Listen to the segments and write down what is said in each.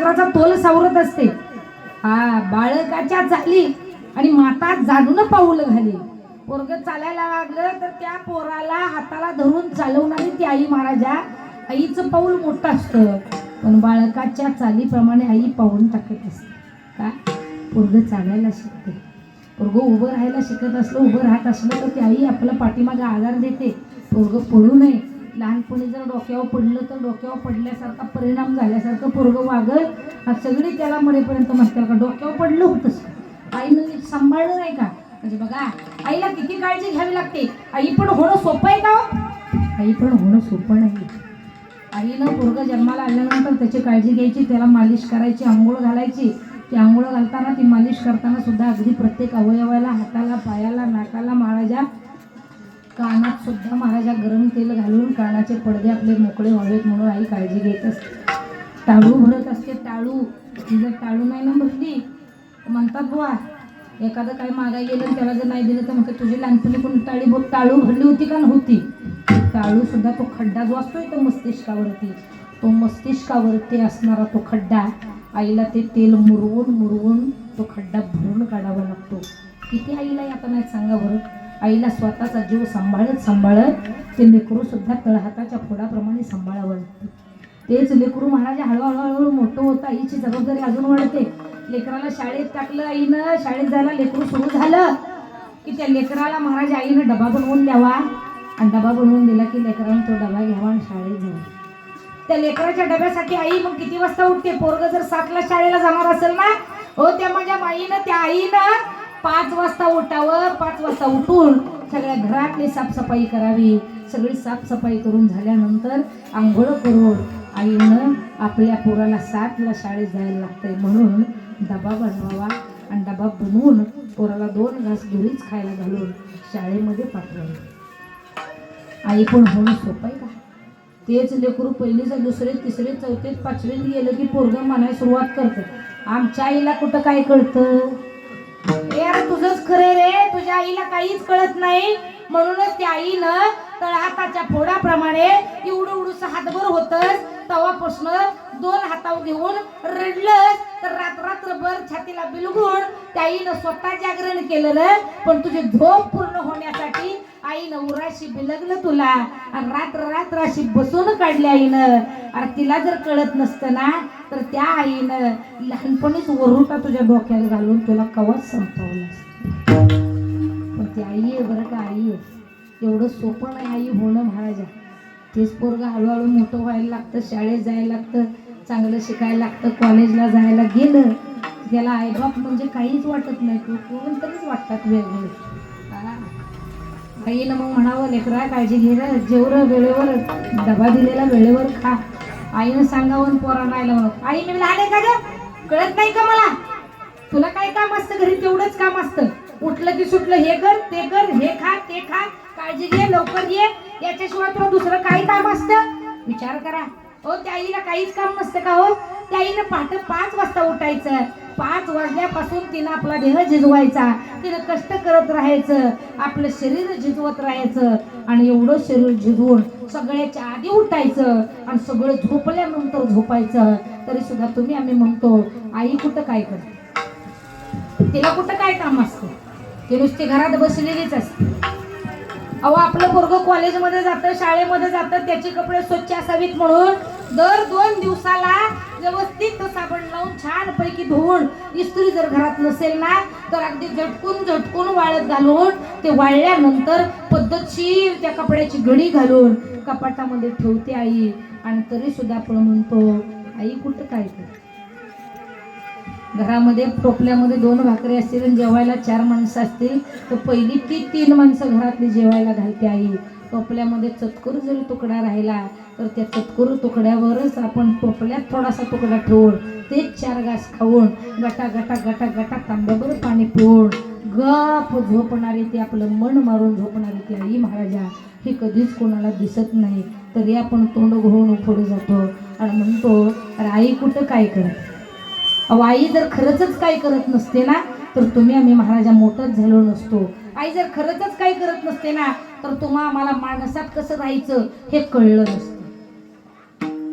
लेकराचा तोल सावरत असते. हा बाळकाच्या चाली आणि माता जाणून पाऊल घाली. पोरग चालायला लागलं तर त्या पोराला हाताला धरून चालवणारी ती आई महाराजा आईचं पाऊल मोठं असतं. पण बाळकाच्या चालीप्रमाणे आई पाऊल टाकत असते. का? पोरग चालायला शिकते. पोरग उभं राहायला शिकत असलं उभं राहत असलं तर ती आई आपलं पाठीमागे आधार देते. पोरग पडू नये. लहानपणी जर डोक्यावर पडलं तर डोक्यावर पडल्यासारखा परिणाम झाल्यासारखं पोरगं वागल. हा सगळी त्याला मरेपर्यंत म्हणतात का? डोक्यावर पडलं होतंच. आईनं सांभाळलं नाही का? म्हणजे बघा आईला किती काळजी घ्यावी लागते. आई पण होणं सोपं आहे का हो? आई पण होणं सोपं नाही. आईनं पोरग जन्माला आल्यानंतर त्याची काळजी घ्यायची त्याला मालिश करायची आंघोळ घालायची. ती आंघोळ घालताना ती मालिश करताना सुद्धा अगदी प्रत्येक अवयवाला हाताला पायाला नाकाला महाराजा कानात सुद्धा महाराजा गरम तेल घालून पडदे आपले मोकळे व्हावेत म्हणून आई काळजी घेत असते. टाळू भरत असते टाळू. ती जर टाळू नाही ना भरली म्हणतात बुवा एखादं काही मागाय गेलं आणि त्याला जर नाही दिलं तर म्हणतात तुझी लहानपणी कोणी टाळी टाळू भरली होती का नव्हती? टाळू सुद्धा तो खड्डा जो असतोय तो मस्तिष्कावरती तो मस्तिष्कावरती असणारा तो खड्डा आईला ते तेल मुरवून मुरवून तो खड्डा भरून काढावा लागतो. किती आईला आता नाही सांगा बरं? आईला स्वतःचा जीव सांभाळत सांभाळत ते लेकरू सुद्धा तळहाताच्या फोडाप्रमाणे सांभाळावं. लागतं तेच लेकरू महाराजा हळूहळू हळूहळू मोठं होतं आईची जबाबदारी अजून वाढते. लेकराला शाळेत टाकलं आईनं शाळेत जायला लेकरू सुरू झालं की त्या लेकराला महाराज आईनं डबा बनवून द्यावा. आणि डबा बनवून दिला की लेकरानं तो डबा घ्यावा आणि शाळेत जावा. त्या लेकराच्या डब्यासाठी आई मग किती वाजता उठते? पोरग जर सातला शाळेला जाणार असेल ना हो त्या माझ्या माईनं त्या आईनं पाच वाजता उठावं पाच वाजता उठून सगळ्या घरातली साफसफाई करावी. सगळी साफसफाई करून झाल्यानंतर आंघोळ करून आईनं आपल्या पोराला सातला शाळेत जायला लागतंय म्हणून डबा बनवावा आणि डबा बनवून पोराला दोन घास घरीच खायला घालून शाळेमध्ये पाठवावी. आई पण होणं सोपं आहे का? तेच लेकरू पहिलीचं दुसरे तिसरे चौथे पाचवीत गेलं की पोरगं म्हणायला सुरुवात करतं. आमच्या आईला कुठं काय कळतं? अरे तुझंच खरं रे. तुझ्या आईला काहीच कळत नाही. म्हणूनच त्या आईनं तळहाताच्या फोडाप्रमाणे एवढं उडूस हातभर होतस. तवापासून दोन हातावर घेऊन रडलं तर रात्र रात्रभर छातीला बिलगून त्या आईनं स्वतः जागरण केलं पण तुझी झोप पूर्ण होण्यासाठी आईनं उराशी बिलगलं तुला. रात्र रात्र अशी बसून काढली आईनं. अरे तिला जर कळत नसतं ना तर त्या आईनं लहानपणीच वरुटा तुझ्या डोक्यात घालून तुला कवच संपवलं पण ती आई आहे बरं का आई आहे. एवढं सोपं नाही आई होणं महाराजा. तेच पोरगं हळूहळू मोठं व्हायला लागतं शाळेत जायला लागतं चांगलं शिकायला लागतं कॉलेजला जायला गेलं. त्याला आईबाप म्हणजे काहीच वाटत नाही. तू कोणतरीच वाटतात वेगळे. आईनं मग म्हणावं लेकरा काळजी घे जेवढं वेळेवर डबा दिलेला वेळेवर खा. आईनं सांगावं आणि पोरांना आईला म्हणत आई मी लहान आहे का ग? कळत नाही का मला? तुला काय काम असतं घरी? तेवढंच काम असतं. उठलं की सुटलं हे कर ते कर हे खा ते खा. काळजी घे लवकर ये. याच्याशिवाय तुला दुसरं काय काम असतं. विचार करा. हो त्या आईला काहीच काम नसतं का हो? त्या आईनं पहाटे पाच वाजता उठायचं. पाच वाजल्यापासून तिनं आपला देह झिजवायचा तिनं कष्ट करत राहायचं. आपलं शरीर झिजवत राहायचं. आणि एवढं शरीर झिजवून सगळ्याच्या आधी उठायचं. आणि सगळं झोपल्यानंतर झोपायचं. तरी सुद्धा तुम्ही आम्ही म्हणतो आई कुठं काय करते? तिला कुठं काय काम असतं? ती नुसती घरात बसलेलीच असते. अहो आपलं पोरग कॉलेजमध्ये जातं शाळेमध्ये जातं त्याचे कपडे स्वच्छ असावीत म्हणून दर दोन दिवसाला व्यवस्थित साबण लावून छान पैकी धुवून इस्त्री जर घरात नसेल ना तर अगदी झटकून झटकून वाळत घालून ते वाळल्यानंतर पद्धतशीर त्या कपड्याची घडी घालून कपाटामध्ये ठेवते आई. आणि तरी सुद्धा आपण म्हणतो आई कुठं काय घरामध्ये टोपल्यामध्ये दोन भाकरी असतील आणि जेवायला चार माणसं असतील तर पहिली ती तीन माणसं घरातली जेवायला घालते आई. टोपल्यामध्ये चतकूर जरी तुकडा राहिला तर त्या चतकूर तुकड्यावरच आपण टोपल्यात थोडासा तुकडा ठेवून तेच चार घास खाऊन गटा गटा गटा गटा तांब्याभर पाणी पिऊन गप झोपणारी ती आपलं मन मारून झोपणारी ती आई महाराजा ही कधीच कोणाला दिसत नाही. तरी आपण तोंड घोळून पुढे जातो. आणि म्हणतो अरे आई कुठं काय करत? अहो आई जर खरंच काही करत नसते ना तर तुम्ही आम्ही महाराजा मोठंच झालो नसतो. आई जर खरंच काही करत नसते ना तर तुम्हा आम्हाला माणसात कसं राहायचं हे कळलं नसतं.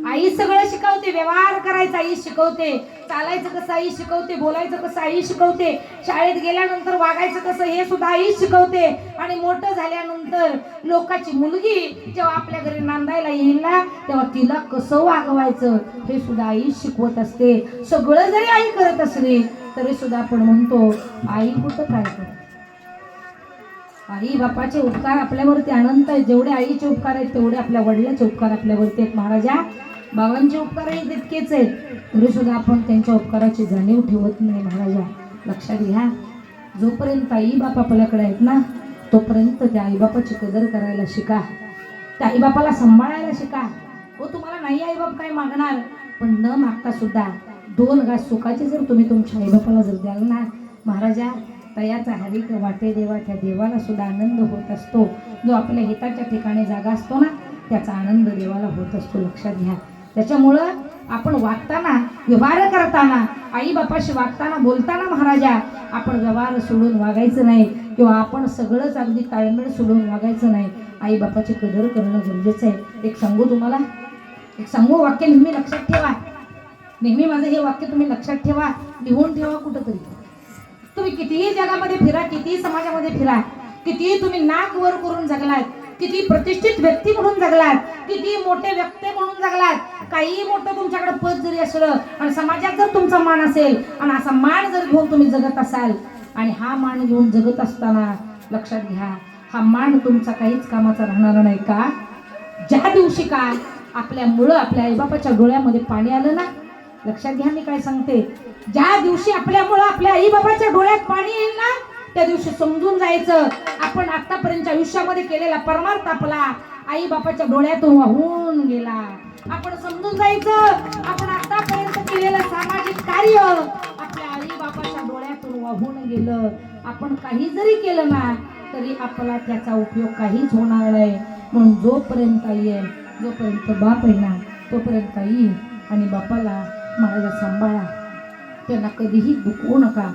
आई सगळं शिकवते व्यवहार करायचा आई शिकवते. चालायचं कसं आई शिकवते. बोलायचं कसं आई शिकवते. शाळेत गेल्यानंतर वागायचं कसं हे सुद्धा आई शिकवते. आणि मोठं झाल्यानंतर लोकांची मुलगी जेव्हा आपल्या घरी नांदायला येईल ना तेव्हा तिला कसं वागवायचं हे सुद्धा आई शिकवत असते. सगळं जरी आई करत असली तरी सुद्धा आपण म्हणतो आई कुठं काय करत? आई बापाचे उपकार आपल्यावरती अनंत आहेत. जेवढे आईचे उपकार आहेत तेवढे आपल्या वडिलाचे उपकार आपल्यावरती आहेत महाराजा. बाबांचे उपकारही तितकेच आहेत. तरी सुद्धा आपण त्यांच्या उपकाराची जाणीव ठेवत नाही महाराजा. लक्षात घ्या. जोपर्यंत आई बाप आपल्याकडे आहेत ना तोपर्यंत त्या आईबापाची कदर करायला शिका. त्या आईबापाला सांभाळायला शिका. हो तुम्हाला नाही आईबाप काय मागणार? पण न मागता सुद्धा दोन घास सुखाचे जर तुम्ही तुमच्या आईबापाला जर द्याल ना महाराजा तयाचा हरिक वाटे देवा त्या देवाला सुद्धा आनंद होत असतो. जो आपल्या हिताच्या ठिकाणी जागा असतो ना त्याचा आनंद देवाला होत असतो. लक्षात घ्या. त्याच्यामुळं आपण वागताना व्यवहार करताना आई बापाशी वागताना बोलताना महाराजा आपण व्यवहार सोडून वागायचं नाही. किंवा आपण सगळंच अगदी ताळमेळ सोडून वागायचं नाही. आई बापाची कदर करणं गरजेचं आहे. एक सांगू तुम्हाला? एक सांगू वाक्य नेहमी लक्षात ठेवा. नेहमी माझं हे वाक्य तुम्ही लक्षात ठेवा. लिहून ठेवा कुठंतरी. तुम्ही कितीही जगामध्ये फिरा कितीही समाजामध्ये फिरा कितीही तुम्ही नाक वर करून जगलात किती प्रतिष्ठित व्यक्ती म्हणून जगलात किती मोठे व्यक्ती म्हणून जगलात काही मोठं तुमच्याकडे पद जरी असलं आणि समाजात जर तुमचा मान असेल आणि असा मान जर घेऊन तुम्ही जगत असाल आणि हा मान घेऊन जगत असताना लक्षात घ्या हा मान तुमचा काहीच कामाचा राहणार नाही का? ज्या दिवशी का आपल्या मुळं आपल्या आईबापाच्या डोळ्यामध्ये पाणी आलं ना लक्षात घ्या मी काय सांगते. ज्या दिवशी आपल्यामुळं आपल्या आई बाबाच्या डोळ्यात पाणी येईल ना त्या दिवशी समजून जायचं. आपण आतापर्यंतच्या आयुष्यामध्ये केलेला परमार्थ आपला आई बापाच्या डोळ्यातून वाहून गेला. आपण समजून जायचं. आपण आतापर्यंत केलेलं सामाजिक कार्य आपल्या आई बापाच्या डोळ्यातून वाहून गेलं. आपण काही जरी केलं ना तरी आपला त्याचा उपयोग काहीच होणार नाही. म्हणून जोपर्यंत आई आहे जोपर्यंत बाप आहे ना तोपर्यंत आई आणि बापाला मला सांभाळा. त्यांना कधीही दुखवू नका.